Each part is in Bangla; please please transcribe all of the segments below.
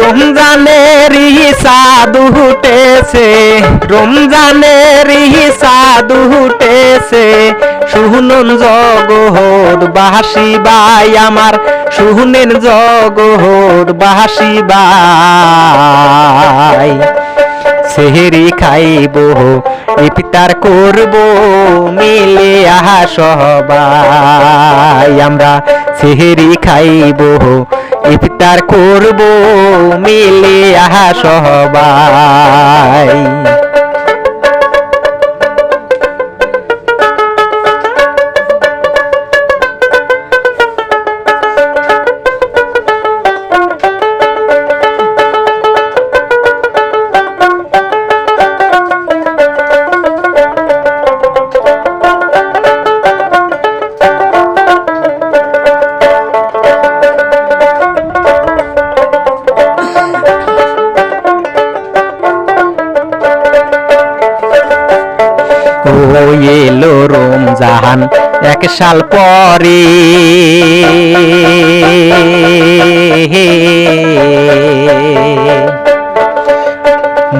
রমজানের সাধু উঠেছে, রমজানের সাধু উঠেছে। শুনুন জগৎ বাসি বাই আমার শুনেন জগৎ বাসি বাই। সেহেরি খাইব, ইফতার করব, মিলে আহা সবাই আমরা সেহেরি খাইব ইফতার করব মিলে আহা সবাই এলো রমজান এক সাল পরে।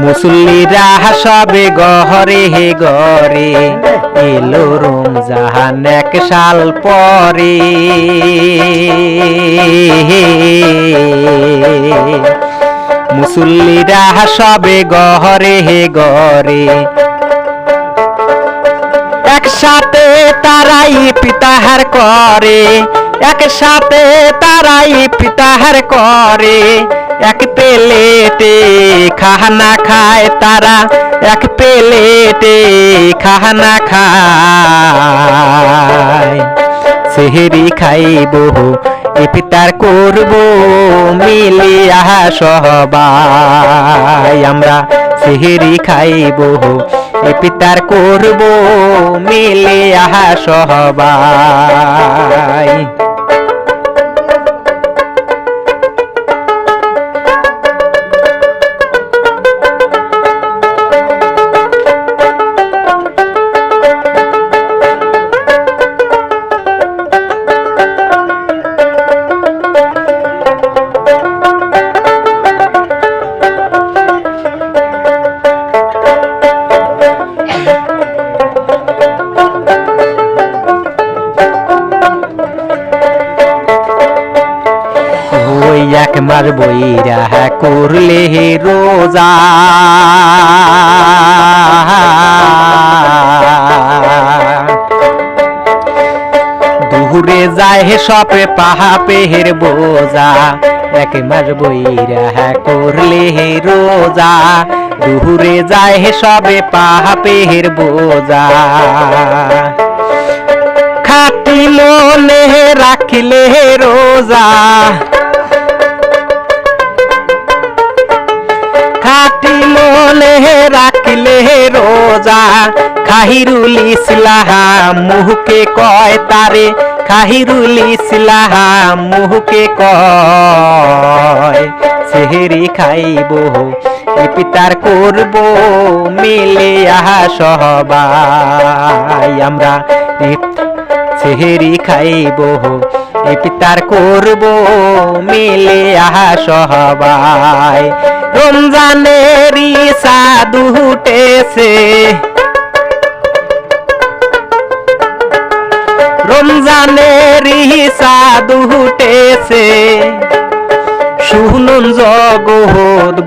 মুসল্লিরা সবে গহরে হে গরে, এলো রমজান এক সাল পরে। মুসল্লিরা সবে গহরে হে গরে একসাথে তারাই পিতাহার করে, একসাথে তারাই পিতাহার করে। এক প্লেটে খাহানা খায় তারা, এক প্লেটে খাহানা খায়। সেহেরি খাইব ইফতার করব মিলে আহা সবাই আমরা সেহেরি খাইব ইফতার করব মিলে আহা সবাই মাস বইরা করলে হে রোজা। দুহুরে যায় হে সপে পাহা পেহের বোজা এক মাস বইরা করলে হে রোজা। দুহুরে যায় হে সবে পাহা পেহের বোজা খাটি মনে রাখিলে রোজা। খাহিরুল ইসলাম মুহকে কয় তারে? খাহিরুল ইসলাম মুহকে কয়, সেহেরি খাইব ইপিতার করব, মিলে আহা সবাই আমরা সেহেরি খাইব, ইফতার করব, মিলে আহা সবাই রমজানের সাধু উঠেছে রমজানের সাধু উঠেছে। শুনুন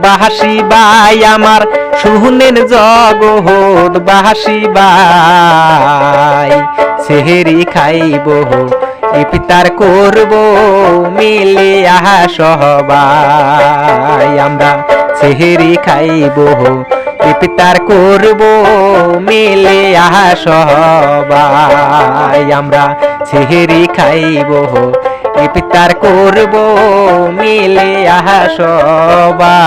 বাহাসি বাই আমার শুনেন জগৎ বাহাসি বাই সেহেরি খাইব, ইফতার করব, মিলে আহা সবাই আমরা সেহেরি খাইব, ইফতার করব, মিলে আহা সবাই আমরা সেহেরি খাইব ইফতার করব মিলে আহা সবাই।